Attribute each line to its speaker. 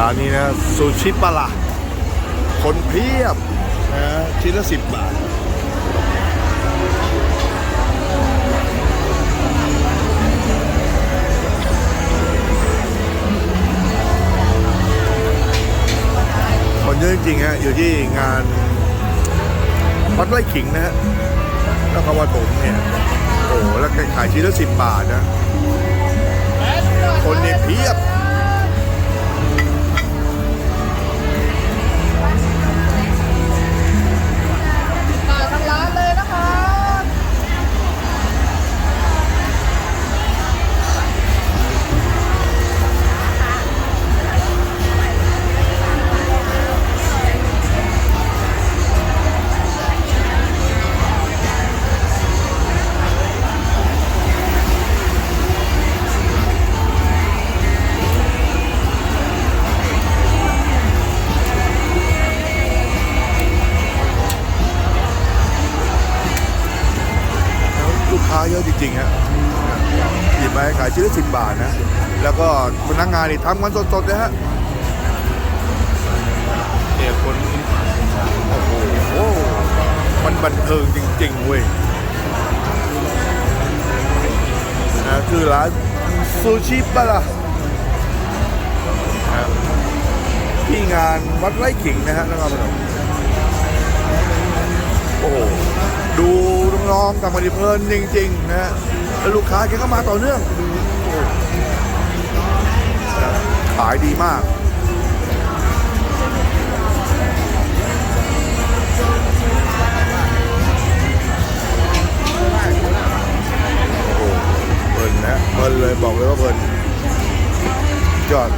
Speaker 1: ร้านนี้นะซูชิปลาคนเพียบนะชิ้นละสิบบาทคนเยอะจริงๆฮะอยู่ที่งานวัดไร่ขิงนะฮะแล้วก็วัดผมเนี่ยโอ้แล้วขายชิ้นละสิบบาทนะ คนเนี่ยเพียบ
Speaker 2: ค้า
Speaker 1: เยอะจริงๆฮะหยิบมาขายชิ้นละสิบบาทนะ แล้วก็พนักงานนี่ทำกันสดๆเลยฮะเนี่ยคนโอ้โหมันบันเทิงจริง ๆ เว้ยนะคือร้านซูชิปะล่ะนะที่งานวัดไร่ขิงนะฮะนะครับผม องๆทำมันเพลินจริงๆนะแล้วลูกค้าแกก็มาต่อเนื่องขายดีมากโอ้โหเพลินนะเพลินเลยบอกเลยว่าเพลินยอด